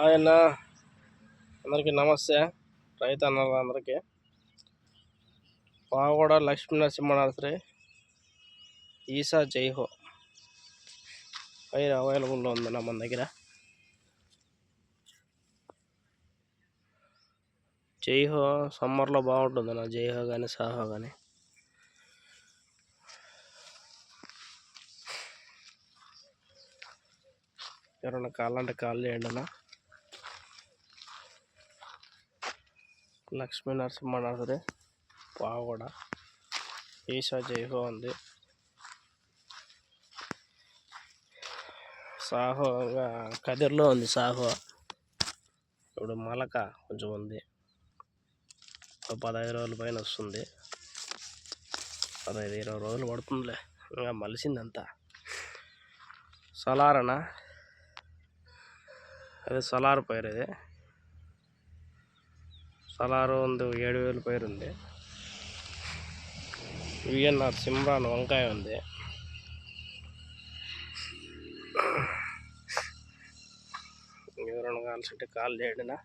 ఆయన అందరికీ నమస్తే. రైతు అన్నలందరికీ పావగూడ లక్ష్మీ నరసింహ ఈసా జైహో పైరు అవైలబుల్లో ఉందన్న మన దగ్గర. జైహో సమ్మర్లో బాగుంటుంది జైహో కానీ సాహో కానీ ఎవరైనా కావాలంటే కాల్ చేయండి అన్న లక్ష్మీ నరసింహ నర్సరీ పావగూడ. ఈషా జైహో ఉంది. సాహో ఇంకా కదిర్లో ఉంది సాహో. ఇప్పుడు మలక కొంచెం ఉంది. పదహైదు రోజుల పైన వస్తుంది. పదహైదు ఇరవై రోజులు పడుతుందిలే. ఇంకా మలిసిందంతా. సలారనా? అదే సలార్ పైరు ఇది. సలారు ఉంది ఏడు వేలు పైరు ఉంది. విఎన్ఆర్ సిమ్రాన్ వంకాయ ఉంది. ఎవరైనా కావాల్సింటే కాల్ చేయండినా.